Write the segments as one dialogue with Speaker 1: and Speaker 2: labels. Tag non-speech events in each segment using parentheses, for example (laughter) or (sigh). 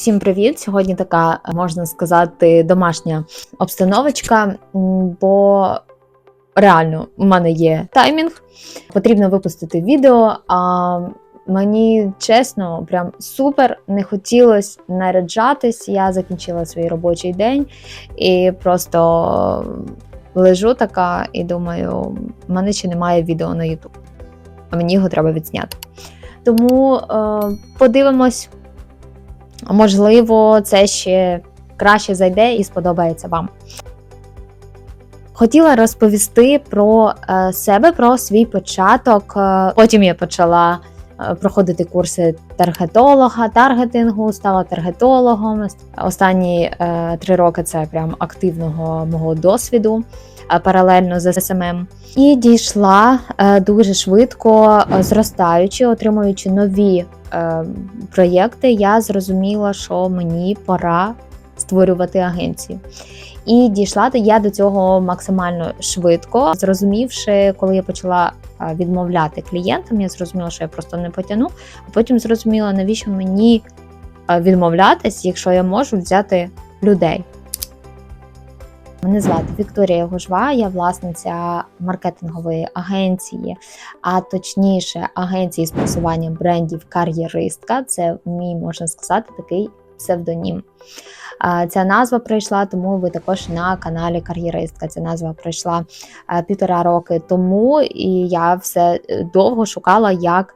Speaker 1: Всім привіт! Сьогодні така можна сказати домашня обстановочка, бо реально у мене є таймінг. Потрібно випустити відео. А мені чесно, прям супер не хотілося наряджатись. Я закінчила свій робочий день і просто лежу така і думаю, в мене ще немає відео на YouTube, а мені його треба відзняти. Тому е, подивимось. Можливо, це ще краще зайде і сподобається вам. Хотіла розповісти про е, себе, про свій початок. Е, Потім я почала е, проходити курси таргетолога, таргетингу, стала таргетологом. Останні три роки це прям активного мого досвіду паралельно з СММ. І дійшла дуже швидко, зростаючи, отримуючи нові проєкти, я зрозуміла, що мені пора створювати агенцію. І дійшла я до цього максимально швидко, зрозумівши, коли я почала е, відмовляти клієнтам, я зрозуміла, що я просто не потягну. А потім зрозуміла, навіщо мені е, відмовлятись, якщо я можу взяти людей. Мене звати Вікторія Гужва, я власниця маркетингової агенції, а точніше, агенції з просування брендів кар'єристка. Це мій можна сказати такий псевдонім. Ця назва прийшла, тому ви також на каналі Кар'єристка. Ця назва прийшла півтора роки тому, і я все е, довго шукала, як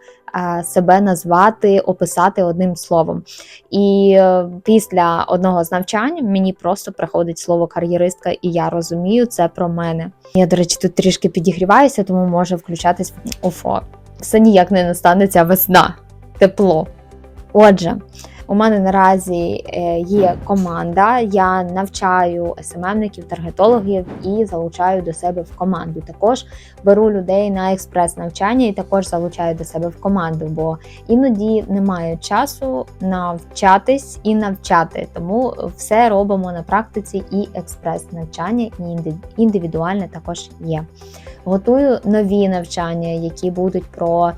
Speaker 1: себе назвати, описати одним словом. І е, після одного з навчань мені просто приходить слово кар'єристка, і я розумію, це про мене. Я, до речі, тут трішки підігріваюся, тому може включатись офо. Все ніяк не настане ця весна, тепло. Отже. У мене наразі е, є команда. Я навчаю СММників, таргетологів і залучаю до себе в команду. Також беру людей на експрес-навчання і також залучаю до себе в команду, бо іноді немає часу навчатись і навчати. Тому все робимо на практиці і експрес-навчання, і інди- індивідуальне також є. Готую нові навчання, які будуть про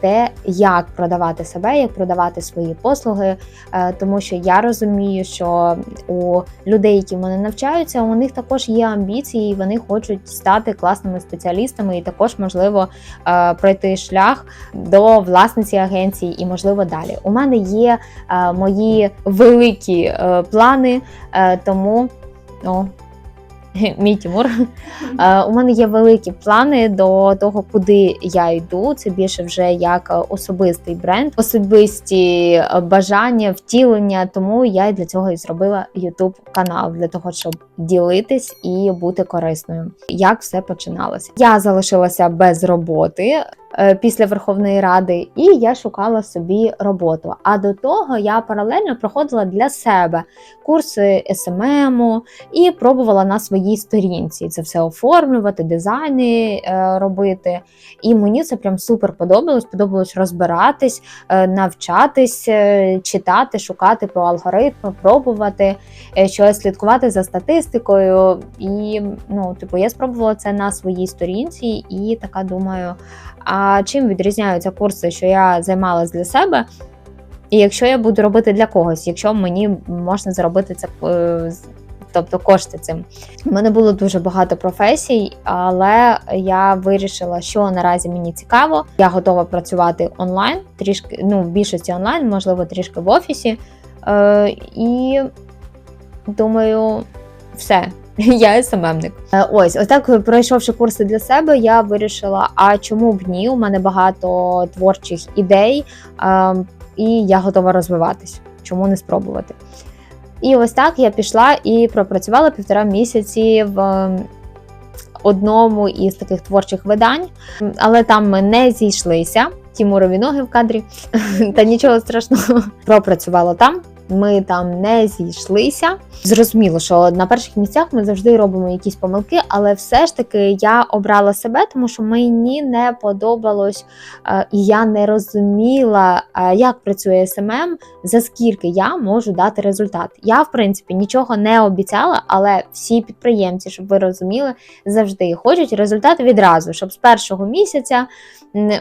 Speaker 1: те, як продавати себе, як продавати свої послуги, е, тому що я розумію, що у людей, які в мене навчаються, у них також є амбіції, і вони хочуть стати класними спеціалістами, і також можливо е, пройти шлях до власниці агенції, і можливо далі. У мене є е, мої великі плани, тому. Ну, (laughs) Мій Тимур. Е, У мене є великі плани до того, куди я йду. Це більше вже як е, особистий бренд, особисті е, бажання, втілення. Тому я для цього і зробила YouTube канал для того, щоб ділитись і бути корисною. Як все починалося? Я залишилася без роботи. Е, Після Верховної Ради, і я шукала собі роботу. А до того я паралельно проходила для себе курси СММу і пробувала на своїй сторінці це все оформлювати, дизайни е, робити. І мені це прям супер подобалось. Подобалось розбиратись, е, навчатись, читати, шукати про алгоритми, пробувати щось слідкувати за статистикою. І ну, типу, я спробувала це на своїй сторінці, і така думаю: а чим відрізняються курси, що я займалась для себе? І якщо я буду робити для когось, якщо мені можна заробити це е, тобто кошти цим. У мене було дуже багато професій, але я вирішила, що наразі мені цікаво. Я готова працювати онлайн, трішки ну в більшості онлайн, можливо, трішки в офісі. Е, і думаю, все. (laughs) Я СММник. Е, Ось, ось так пройшовши курси для себе, я вирішила, а чому б ні? У мене багато творчих ідей, е, і я готова розвиватись. Чому не спробувати? І ось так я пішла і пропрацювала півтора місяці в одному із таких творчих видань, але там ми не зійшлися. Тімурові ноги в кадрі, (laughs) та нічого страшного. Пропрацювала там. Ми там не зійшлися. Зрозуміло, що на перших місцях ми завжди робимо якісь помилки, але все ж таки я обрала себе, тому що мені не подобалось, е, і я не розуміла, е, як працює СММ, за скільки я можу дати результат. Я, в принципі, нічого не обіцяла, але всі підприємці, щоб ви розуміли, завжди хочуть результат відразу, щоб з першого місяця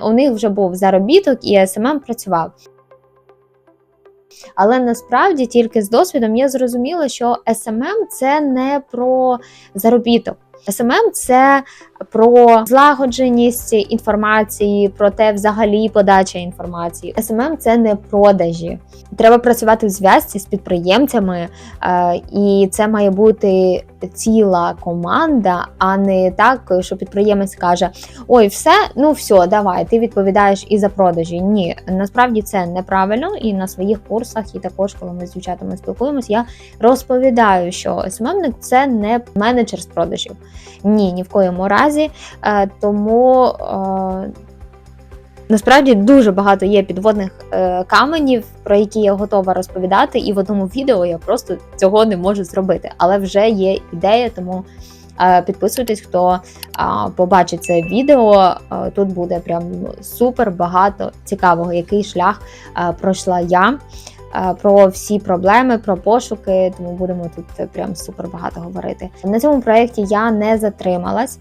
Speaker 1: у них вже був заробіток і СММ працював. Але насправді тільки з досвідом я зрозуміла, що SMM – це не про заробіток. SMM – це про злагодженість інформації, про те, взагалі подача інформації. SMM – це не продажі. Треба працювати в зв'язці з підприємцями, е, і це має бути ціла команда, а не так, що підприємець каже: Ой, все, ну все, давай, ти відповідаєш і за продажі. Ні, насправді це неправильно. І на своїх курсах, і також, коли ми з дівчатами спілкуємось, я розповідаю, що SMM – це не менеджер з продажів. Ні, ні в коєму разі. Е, Тому. е, Насправді дуже багато є підводних е, каменів, про які я готова розповідати, і в одному відео я просто цього не можу зробити. Але вже є ідея, тому підписуйтесь, хто побачить це відео. Тут буде прям супер багато цікавого, який шлях пройшла я. Про всі проблеми, про пошуки, тому будемо тут прям супер багато говорити. На цьому проєкті я не затрималась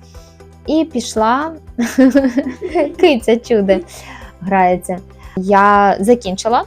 Speaker 1: і пішла (laughs) киця чуде грається. Я закінчила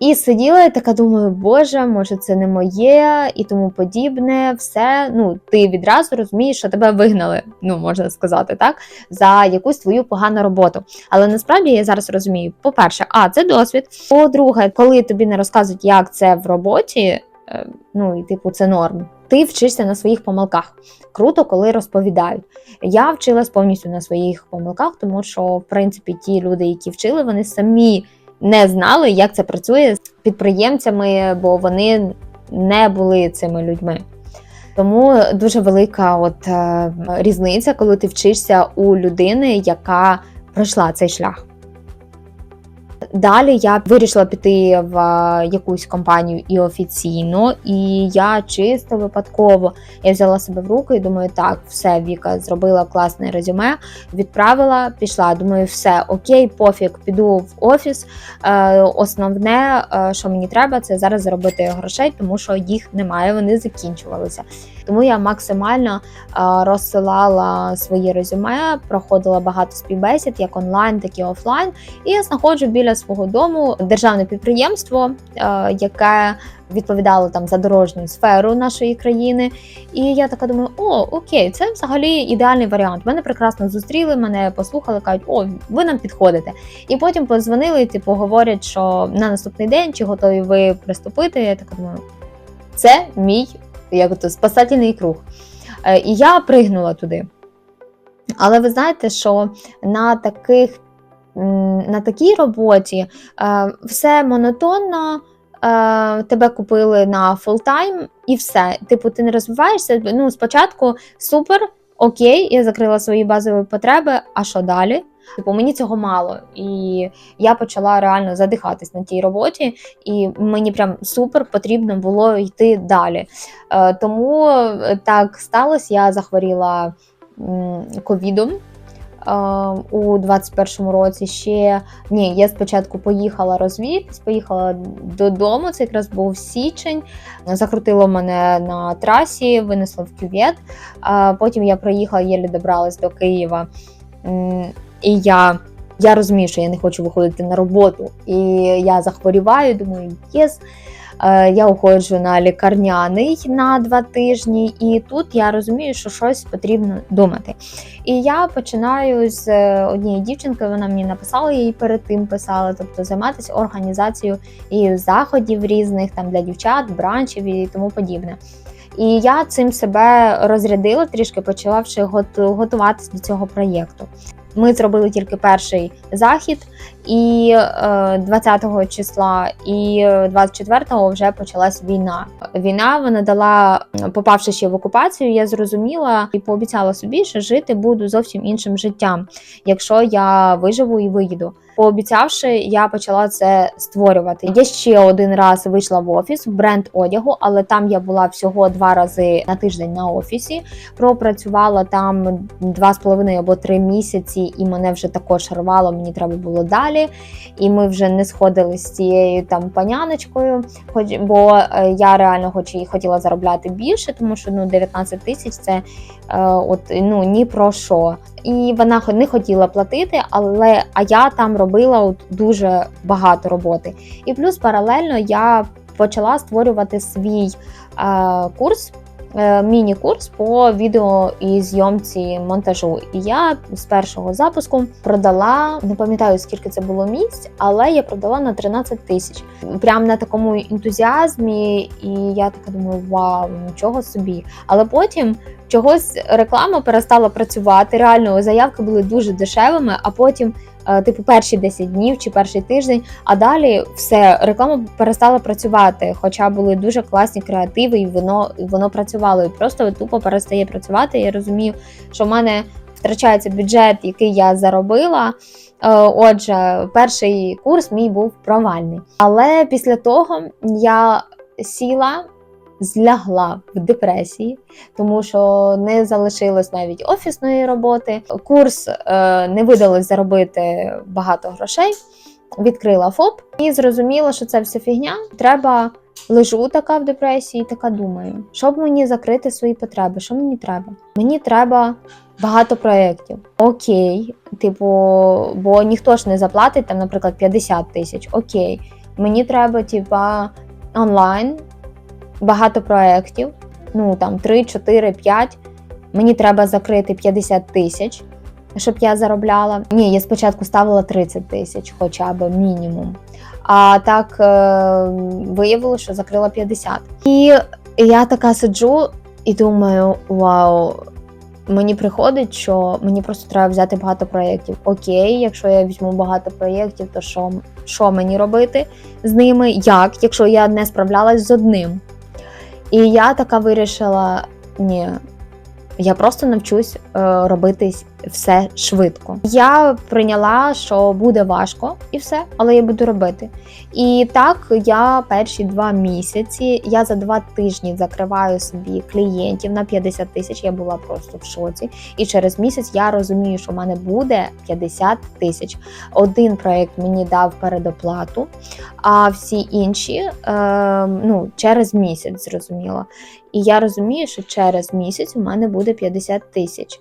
Speaker 1: і сиділа і така думаю, боже, може, це не моє і тому подібне. Все. Ну, ти відразу розумієш, що тебе вигнали, ну можна сказати, так, за якусь твою погану роботу. Але насправді я зараз розумію: по-перше, а це досвід. По-друге, коли тобі не розказують, як це в роботі, е, ну і типу, це норм. Ти вчишся на своїх помилках. Круто, коли розповідають. Я вчилась повністю на своїх помилках, тому що, в принципі, ті люди, які вчили, вони самі не знали, як це працює з підприємцями, бо вони не були цими людьми. Тому дуже велика от е, різниця, коли ти вчишся у людини, яка пройшла цей шлях. Далі я вирішила піти в е, якусь компанію і офіційно, і я чисто випадково я взяла себе в руки і думаю, так, все, Віка зробила класне резюме, відправила, пішла. Думаю, все окей, пофіг, піду в офіс. Е, Основне, е, що мені треба, це зараз заробити грошей, тому що їх немає, вони закінчувалися. Тому я максимально е, розсилала свої резюме, проходила багато співбесід, як онлайн, так і офлайн. І я знаходжу біля свого дому державне підприємство, е, яке відповідало там за дорожню сферу нашої країни. І я така думаю: о, окей, це взагалі ідеальний варіант. Мене прекрасно зустріли, мене послухали, кажуть, о, ви нам підходите. І потім подзвонили, типу, говорять, що на наступний день чи готові ви приступити. Я така думаю, це мій як то спасательний круг. Е, І я пригнула туди. Але ви знаєте, що на таких на такій роботі е, все монотонно, е, тебе купили на фултайм і все. Типу, ти не розвиваєшся. Ну, спочатку супер, окей, я закрила свої базові потреби, а що далі? Типу, мені цього мало. І я почала реально задихатись на тій роботі, і мені прям супер потрібно було йти далі. Е, Тому е, так сталося, я захворіла ковідом. е, У 21-му році ще ні, я спочатку поїхала розвідатись, поїхала додому. Це якраз був січень. Закрутило мене на трасі, винесло в кювет. Потім я проїхала, єлі добралась до Києва. І я, я розумію, що я не хочу виходити на роботу. І я захворіваю, думаю, єс. Е, Я уходжу на лікарняний на два тижні, і тут я розумію, що щось потрібно думати. І я починаю з е, однієї дівчинки, вона мені написала, їй перед тим писала, тобто займатися організацією і заходів різних там для дівчат, бранчів і тому подібне. І я цим себе розрядила, трішки почавши готу- готуватись до цього проєкту. Ми зробили тільки перший захід, і е, 20-го числа, і е, 24-го вже почалась війна. Війна вона дала, попавши ще в окупацію, я зрозуміла і пообіцяла собі, що жити буду зовсім іншим життям, якщо я виживу і виїду. Пообіцявши, я почала це створювати. Я ще один раз вийшла в офіс в бренд одягу, але там я була всього два рази на тиждень на офісі. Пропрацювала там два з половиною або три місяці, і мене вже також рвало. Мені треба було далі. І ми вже не сходили з цією там паняночкою, хоч бо е, я реально хоч і хотіла заробляти більше, тому що ну 19 тисяч це е, от ну ні про що. І вона не хотіла платити, але а я там робила от дуже багато роботи. І плюс паралельно я почала створювати свій е, курс. Е, Міні-курс по відео і зйомці монтажу. І я з першого запуску продала, не пам'ятаю скільки це було місць, але я продала на 13 тисяч. Прям на такому ентузіазмі, і я така думаю, вау, нічого собі. Але потім чогось реклама перестала працювати. Реально заявки були дуже дешевими, а потім. Е, Типу, перші 10 днів чи перший тиждень, а далі все реклама перестала працювати. Хоча були дуже класні креативи, і воно воно працювало. І просто тупо перестає працювати. Я розумію, що в мене втрачається бюджет, який я заробила. Е, Отже, перший курс мій був провальний. Але після того я сіла, злягла в депресії, тому що не залишилось навіть офісної роботи. Курс е, не видалось заробити багато грошей. Відкрила ФОП і зрозуміла, що це все фігня. Треба лежу така в депресії, така думаю, щоб мені закрити свої потреби, що мені треба? Мені треба багато проєктів. Окей, типу, бо ніхто ж не заплатить там, наприклад, 50 тисяч. Окей, мені треба, типа, онлайн, багато проєктів, ну там 3, 4, 5. Мені треба закрити 50 тисяч, щоб я заробляла. Ні, я спочатку ставила 30 тисяч, хоча б мінімум. А так е, виявилося, що закрила 50. І я така сиджу і думаю: вау, мені приходить, що мені просто треба взяти багато проєктів. Окей, якщо я візьму багато проєктів, то що, що мені робити з ними? Як, якщо я не справлялась з одним? І я така вирішила: ні, я просто навчусь е, робити все швидко. Я прийняла, що буде важко і все, але я буду робити. І так я перші два місяці, я за два тижні закриваю собі клієнтів на 50 тисяч. Я була просто в шоці. І через місяць я розумію, що в мене буде 50 тисяч. Один проект мені дав передоплату, а всі інші е, ну, через місяць зрозуміло. І я розумію, що через місяць у мене буде 50 тисяч.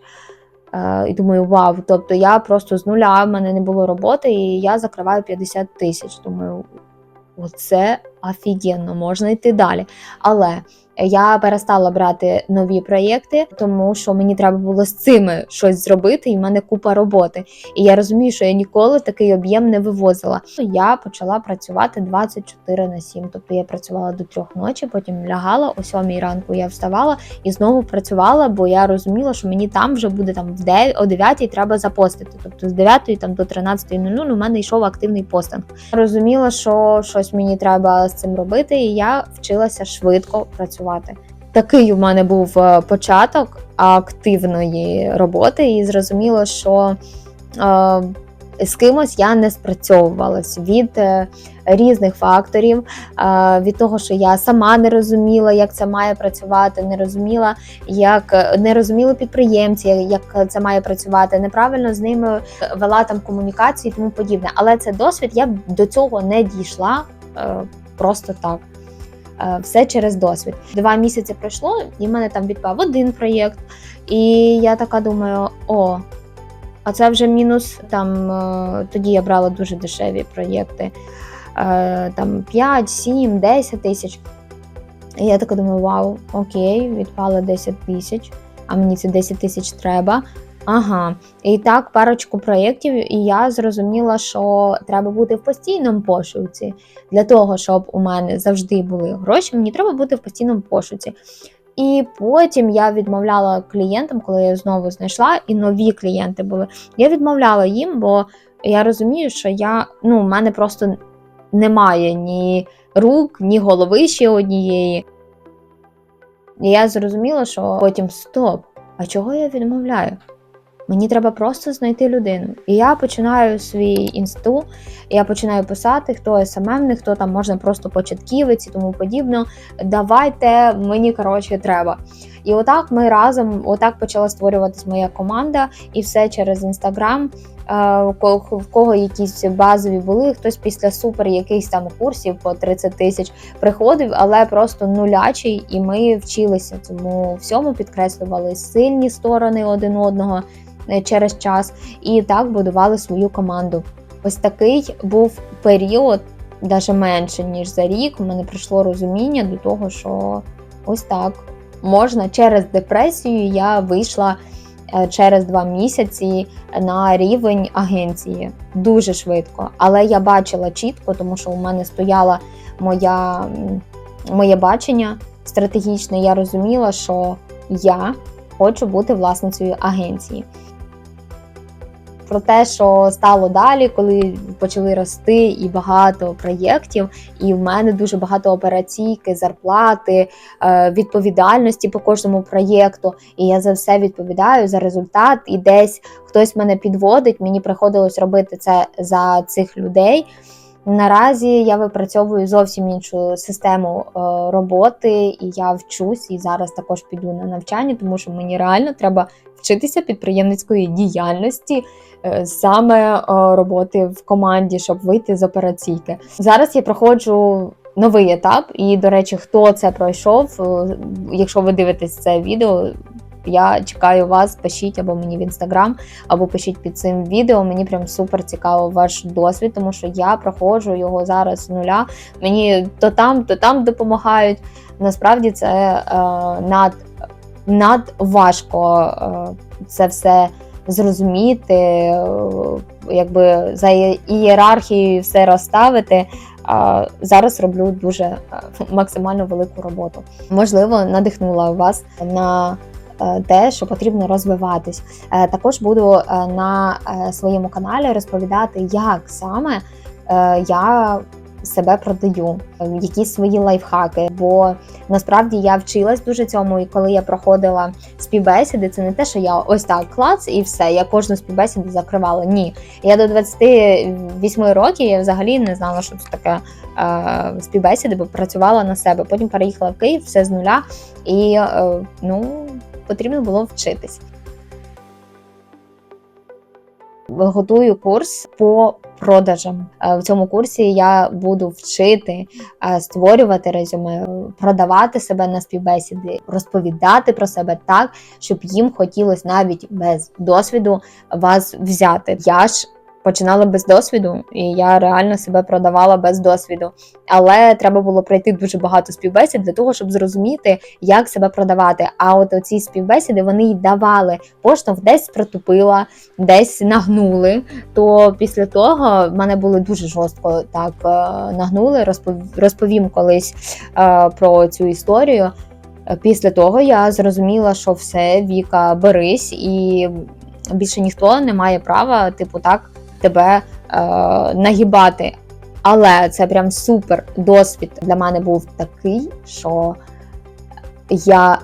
Speaker 1: Е, і думаю, вау, тобто я просто з нуля, в мене не було роботи, і я закриваю 50 тисяч. Думаю, оце офігенно, можна йти далі. Але я перестала брати нові проєкти, тому що мені треба було з цими щось зробити, і в мене купа роботи. І я розумію, що я ніколи такий об'єм не вивозила. Я почала працювати 24 на 7. Тобто я працювала до трьох ночі, потім лягала о 7 ранку. Я вставала і знову працювала, бо я розуміла, що мені там вже буде там в 9, о 9 треба запостити. Тобто з 9 там до 13.00 у мене йшов активний постинг. Розуміла, що щось мені треба з цим робити, і я вчилася швидко працювати. Такий у мене був е, початок активної роботи, і зрозуміло, що е, з кимось я не спрацьовувалась від е, різних факторів, від того, що я сама не розуміла, як це має працювати, не розуміла, як не розуміли підприємці, як це має працювати, неправильно з ними вела там комунікацію і тому подібне. Але це досвід, я до цього не дійшла просто так. Е, Все через досвід. Два місяці пройшло, і в мене там відпав один проєкт. І я така думаю: о, а це вже мінус. Там е, тоді я брала дуже дешеві проєкти, е, там 5, 7, 10 тисяч. І я така думаю, вау, окей, відпало 10 тисяч, а мені це 10 тисяч треба. Ага, і так парочку проєктів, і я зрозуміла, що треба бути в постійному пошуці. Для того, щоб у мене завжди були гроші, мені треба бути в постійному пошуці. І потім я відмовляла клієнтам, коли я знову знайшла, і нові клієнти були. Я відмовляла їм, бо я розумію, що я ну, в мене просто немає ні рук, ні голови ще однієї. І я зрозуміла, що потім стоп, а чого я відмовляю? Мені треба просто знайти людину. І я починаю свій інсту, я починаю писати, хто СММ, хто там можна просто початківець і тому подібно. Давайте мені коротше треба. І отак ми разом, отак почала створюватись моя команда, і все через інстаграм. В кого якісь базові були, хтось після супер якихось там курсів по 30 тисяч приходив, але просто нулячий, і ми вчилися цьому всьому підкреслювали сильні сторони один одного через час і так будували свою команду. Ось такий був період, навіть менше ніж за рік. У мене прийшло розуміння до того, що ось так можна через депресію. Я вийшла е, через два місяці на рівень агенції дуже швидко. Але я бачила чітко, тому що у мене стояла моя, моє бачення стратегічне. Я розуміла, що я хочу бути власницею агенції. Про те, що стало далі, коли почали рости і багато проєктів, і в мене дуже багато операційки, зарплати, е, відповідальності по кожному проєкту. І я за все відповідаю за результат. І десь хтось мене підводить. Мені приходилось робити це за цих людей. Наразі я випрацьовую зовсім іншу систему е, роботи, і я вчусь і зараз також піду на навчання, тому що мені реально треба вчитися підприємницької діяльності, е, саме е, роботи в команді, щоб вийти з операційки. Зараз я проходжу. Новий етап, і до речі, хто це пройшов, е, якщо ви дивитесь це відео, я чекаю вас, пишіть або мені в інстаграм, або пишіть під цим відео. Мені прям супер цікаво ваш досвід, тому що я проходжу його зараз з нуля. Мені то там, то там допомагають. Насправді це е, над, над важко е, це все зрозуміти, е, якби за ієрархією все розставити. Зараз роблю дуже е, максимально велику роботу. Можливо, надихнула вас на те, що потрібно розвиватись. Також буду на своєму каналі розповідати, як саме я себе продаю, е, якісь свої лайфхаки. Бо насправді я вчилась дуже цьому, і коли я проходила співбесіди, це не те, що я ось так клац і все. Я кожну співбесіду закривала. Ні, я до 28 років я взагалі не знала, що це таке е, співбесіди, бо працювала на себе. Потім переїхала в Київ, все з нуля, і е, ну потрібно було вчитись. Готую курс по продажам. Е, В цьому курсі я буду вчити е, створювати резюме, продавати себе на співбесіди, розповідати про себе так, щоб їм хотілося навіть без досвіду вас взяти. Я ж починала без досвіду, і я реально себе продавала без досвіду. Але треба було пройти дуже багато співбесід для того, щоб зрозуміти, як себе продавати. А от оці співбесіди вони й давали поштовх, десь протупила, десь нагнули. То після того в мене були дуже жорстко так е, нагнули. Розпов- Розповім колись е, про цю історію. Після того я зрозуміла, що все, Віка, берись, і більше ніхто не має права, типу, так тебе е, нагибати. Але це прям супер досвід для мене був такий, що я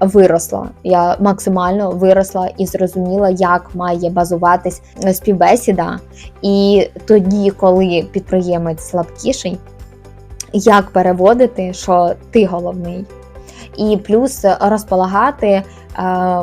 Speaker 1: виросла. Я максимально виросла і зрозуміла, як має базуватись співбесіда. І тоді, коли підприємець слабкіший, як переводити, що ти головний. І плюс розполагати,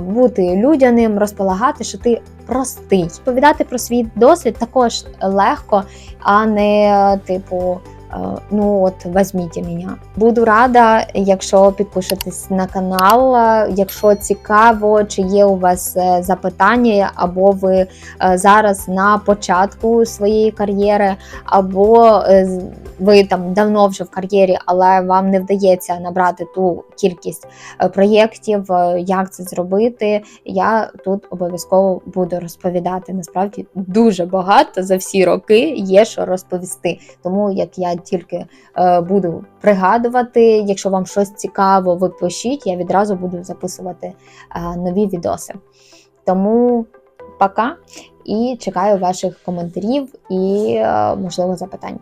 Speaker 1: бути людяним, розполагати, що ти простий. Повідати про свій досвід також легко, а не типу. Е, Ну от візьміть мене. Буду рада, якщо підпишетесь на канал. е, Якщо цікаво, чи є у вас е, запитання, або ви зараз на початку своєї кар'єри, або ви там давно вже в кар'єрі, але вам не вдається набрати ту кількість проєктів, як це зробити. Я тут обов'язково буду розповідати. Насправді дуже багато за всі роки є що розповісти. Тому як я тільки е, буду пригадувати, якщо вам щось цікаво, ви пишіть, я відразу буду записувати е, нові відоси. Тому пока і чекаю ваших коментарів і, е, можливо, запитань.